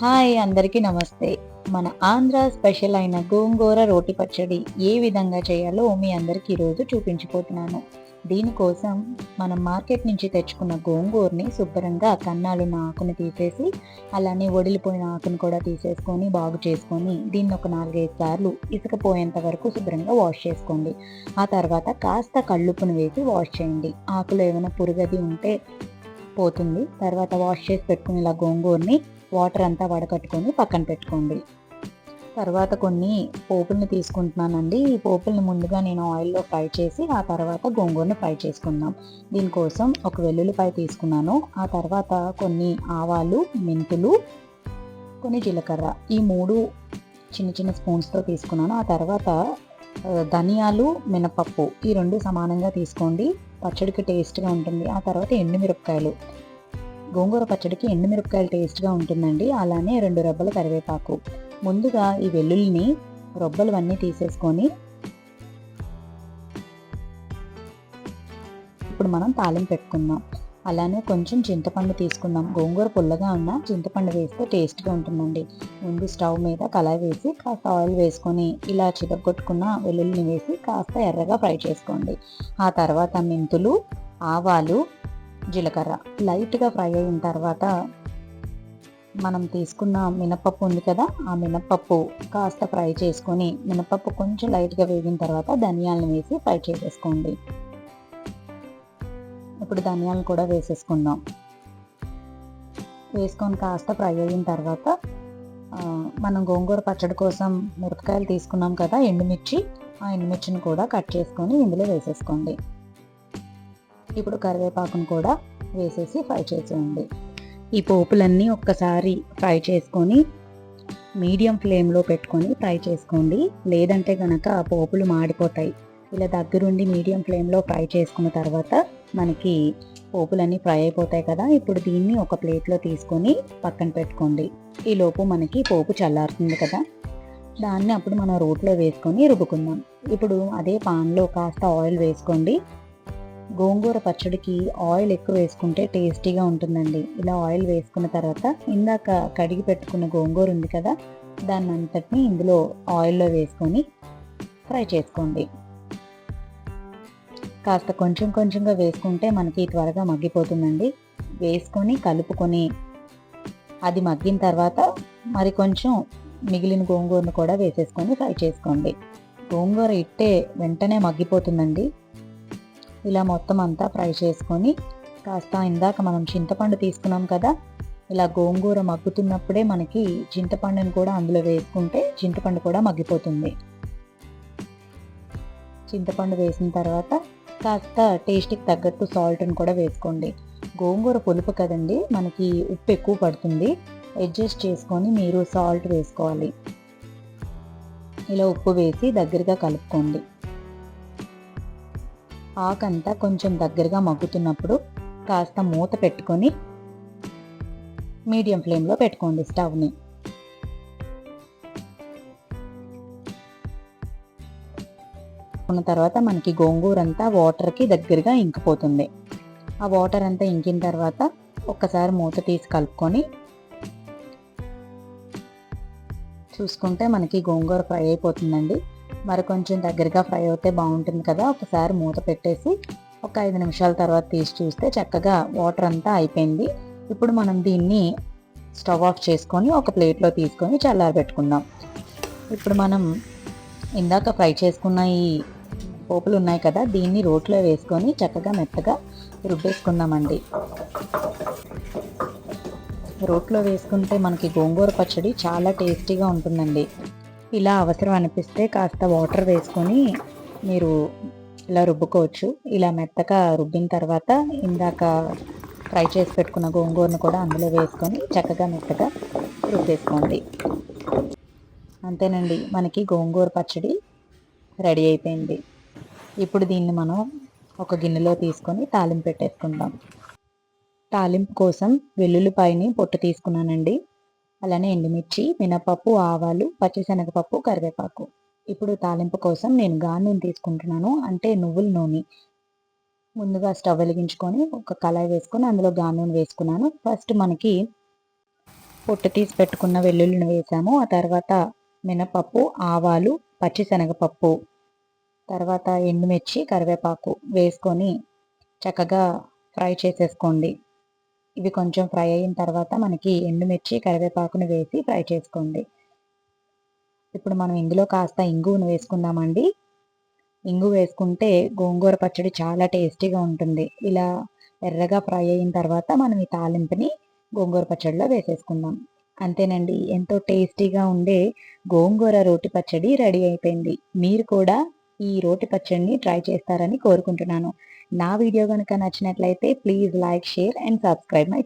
Hi అందరికీ నమస్తే. మన ఆంధ్ర స్పెషల్ అయిన గోంగూర రోటి పచ్చడి ఏ విధంగా చేయాలో మీ అందరికీ ఈరోజు చూపించిపోతున్నాను. దీనికోసం మనం మార్కెట్ నుంచి తెచ్చుకున్న గోంగూరని శుభ్రంగా కన్నాలు ఆకుని తీసేసి అలానే ఒడిలిపోయిన ఆకుని కూడా తీసేసుకొని బాగు చేసుకొని దీన్ని ఒక నాలుగైదు సార్లు ఇసుకపోయేంత వరకు శుభ్రంగా వాష్ చేసుకోండి. ఆ తర్వాత కాస్త కళ్ళుప్పును వేసి వాష్ చేయండి. ఆకులో ఏమైనా పురుగది ఉంటే పోతుంది. తర్వాత వాష్ చేసి పెట్టుకుని ఇలా గోంగూరని వాటర్ అంతా వడకట్టుకొని పక్కన పెట్టుకోండి. తర్వాత కొన్ని పోపుల్ని తీసుకుంటున్నానండి. ఈ పోపుల్ని ముందుగా నేను ఆయిల్లో ఫ్రై చేసి ఆ తర్వాత గోంగూరని ఫ్రై చేసుకుందాం. దీనికోసం ఒక వెల్లుల్లిపాయ తీసుకున్నాను. ఆ తర్వాత కొన్ని ఆవాలు మెంతులు కొన్ని జీలకర్ర. ఈ మూడు చిన్న చిన్న స్పూన్స్తో తీసుకున్నాను. ఆ తర్వాత ధనియాలు మినపప్పు. ఈ రెండు సమానంగా తీసుకోండి. పచ్చడికి టేస్ట్గా ఉంటుంది. ఆ తర్వాత ఎండుమిరపకాయలు. గోంగూర పచ్చడికి ఎండుమిరపకాయలు టేస్ట్గా ఉంటుందండి. అలానే రెండు రొబ్బలు కరివేపాకు. ముందుగా ఈ వెల్లుల్లిని రొబ్బలు అన్నీ తీసేసుకొని ఇప్పుడు మనం తాలింపు పెట్టుకుందాం. అలానే కొంచెం చింతపండు తీసుకుందాం. గోంగూర పుల్లగా ఉన్న చింతపండు వేస్తే టేస్ట్గా ఉంటుందండి. ముందు స్టవ్ మీద కళాయి వేసి కాస్త ఆయిల్ వేసుకొని ఇలా చితగొట్టుకున్న వెల్లుల్లిని వేసి కాస్త ఎర్రగా ఫ్రై చేసుకోండి. ఆ తర్వాత మెంతులు ఆవాలు జీలకర్ర. లైట్గా ఫ్రై అయిన తర్వాత మనం తీసుకున్న మినపప్పు ఉంది కదా ఆ మినపప్పు కాస్త ఫ్రై చేసుకొని మినపప్పు కొంచెం లైట్గా వేగిన తర్వాత ధనియాలను వేసి ఫ్రై చేసేసుకోండి. ఇప్పుడు ధనియాలను కూడా వేసేసుకుందాం. వేసుకొని కాస్త ఫ్రై అయిన తర్వాత మనం గోంగూర పచ్చడి కోసం మిరపకాయలు తీసుకున్నాం కదా ఎండుమిర్చి ఆ ఎండుమిర్చిని కూడా కట్ చేసుకొని ఇందులో వేసేసుకోండి. ఇప్పుడు కరివేపాకును కూడా వేసేసి ఫ్రై చేసేయండి. ఈ పోపులన్నీ ఒక్కసారి ఫ్రై చేసుకొని మీడియం ఫ్లేమ్లో పెట్టుకొని ఫ్రై చేసుకోండి. లేదంటే కనుక ఆ పోపులు మాడిపోతాయి. ఇలా దగ్గరుండి మీడియం ఫ్లేమ్లో ఫ్రై చేసుకున్న తర్వాత మనకి పోపులన్నీ ఫ్రై అయిపోతాయి కదా ఇప్పుడు దీన్ని ఒక ప్లేట్లో తీసుకొని పక్కన పెట్టుకోండి. ఈలోపు మనకి పోపు చల్లారుతుంది కదా. దాన్ని అప్పుడు మనం రోట్లో వేసుకొని రుబ్బుకుందాం. ఇప్పుడు అదే పాన్లో కాస్త ఆయిల్ వేసుకోండి. గోంగూర పచ్చడికి ఆయిల్ ఎక్కువ వేసుకుంటే టేస్టీగా ఉంటుందండి. ఇలా ఆయిల్ వేసుకున్న తర్వాత ఇందాక కడిగి పెట్టుకున్న గోంగూర ఉంది కదా దాన్ని అంతటిని ఇందులో ఆయిల్లో వేసుకొని ఫ్రై చేసుకోండి. కాస్త కొంచెం కొంచెంగా వేసుకుంటే మనకి త్వరగా మగ్గిపోతుందండి. వేసుకొని కలుపుకొని అది మగ్గిన తర్వాత మరి కొంచెం మిగిలిన గోంగూరను కూడా వేసేసుకొని ఫ్రై చేసుకోండి. గోంగూర ఇట్టే వెంటనే మగ్గిపోతుందండి. ఇలా మొత్తం అంతా ఫ్రై చేసుకొని కాస్త ఇందాక మనం చింతపండు తీసుకున్నాం కదా ఇలా గోంగూర మగ్గుతున్నప్పుడే మనకి చింతపండుని కూడా అందులో వేసుకుంటే చింతపండు కూడా మగ్గిపోతుంది. చింతపండు వేసిన తర్వాత కాస్త టేస్ట్కి తగ్గట్టు సాల్ట్ని కూడా వేసుకోండి. గోంగూర పులుపు కదండి మనకి ఉప్పు ఎక్కువ పడుతుంది. అడ్జస్ట్ చేసుకొని మీరు సాల్ట్ వేసుకోవాలి. ఇలా ఉప్పు వేసి దగ్గరగా కలుపుకోండి. ఆకంతా కొంచెం దగ్గరగా మగ్గుతున్నప్పుడు కాస్త మూత పెట్టుకొని మీడియం ఫ్లేమ్లో పెట్టుకోండి స్టవ్ని. ఉన్న తర్వాత మనకి గోంగూర అంతా వాటర్కి దగ్గరగా ఇంకిపోతుంది. ఆ వాటర్ అంతా ఇంకిన తర్వాత ఒక్కసారి మూత తీసి కలుపుకొని చూసుకుంటే మనకి గోంగూర ఫ్రై అయిపోతుందండి. మరి కొంచెం దగ్గరగా ఫ్రై అవుతే బాగుంటుంది కదా. ఒకసారి మూత పెట్టేసి ఒక ఐదు నిమిషాల తర్వాత తీసి చూస్తే చక్కగా వాటర్ అంతా అయిపోయింది. ఇప్పుడు మనం దీన్ని స్టవ్ ఆఫ్ చేసుకొని ఒక ప్లేట్లో తీసుకొని చల్లారబెట్టుకుందాం ఇప్పుడు మనం ఇందాక ఫ్రై చేసుకున్న ఈ పోపులు ఉన్నాయి కదా దీన్ని రోట్లో వేసుకొని చక్కగా మెత్తగా రుబ్బేసుకుందామండి. రోట్లో వేసుకుంటే మనకి గోంగూర పచ్చడి చాలా టేస్టీగా ఉంటుందండి. ఇలా అవసరం అనిపిస్తే కాస్త వాటర్ వేసుకొని మీరు ఇలా రుబ్బుకోవచ్చు. ఇలా మెత్తగా రుబ్బిన తర్వాత ఇందాక ఫ్రై చేసి పెట్టుకున్న గోంగూరను కూడా అందులో వేసుకొని చక్కగా మెత్తగా రుబ్బేసుకోండి. అంతేనండి మనకి గోంగూర పచ్చడి రెడీ అయిపోయింది. ఇప్పుడు దీన్ని మనం ఒక గిన్నెలో తీసుకొని తాలింపు పెట్టేసుకుందాం. తాలింపు కోసం వెల్లుల్లిపాయని పొట్టు తీసుకున్నానండి. అలానే ఎండుమిర్చి మినపప్పు ఆవాలు పచ్చిశనగపప్పు కరివేపాకు. ఇప్పుడు తాలింపు కోసం నేను గానుని తీసుకుంటున్నాను. అంటే నువ్వుల నూనె. ముందుగా స్టవ్ వెలిగించుకొని ఒక కళాయి వేసుకొని అందులో గాను వేసుకున్నాను. ఫస్ట్ మనకి పొట్టు తీసి పెట్టుకున్న వెల్లుల్లిని వేసాము. ఆ తర్వాత మినపప్పు ఆవాలు పచ్చిశనగపప్పు తర్వాత ఎండుమిర్చి కరివేపాకు వేసుకొని చక్కగా ఫ్రై చేసేసుకోండి. ఇవి కొంచెం ఫ్రై అయిన తర్వాత మనకి ఎండుమిర్చి కరివేపాకును వేసి ఫ్రై చేసుకోండి. ఇప్పుడు మనం ఇందులో కాస్త ఇంగువను వేసుకుందామండి. ఇంగు వేసుకుంటే గోంగూర పచ్చడి చాలా టేస్టీగా ఉంటుంది. ఇలా ఎర్రగా ఫ్రై అయిన తర్వాత మనం ఈ తాలింపుని గోంగూర పచ్చడిలో వేసేసుకుందాం. అంతేనండి ఎంతో టేస్టీగా ఉండే గోంగూర రోటి పచ్చడి రెడీ అయిపోయింది. మీరు కూడా ఈ రోటి పచ్చడిని ట్రై చేస్తారని కోరుకుంటున్నాను. నా వీడియో కనుక నచ్చినట్లయితే please like share and subscribe my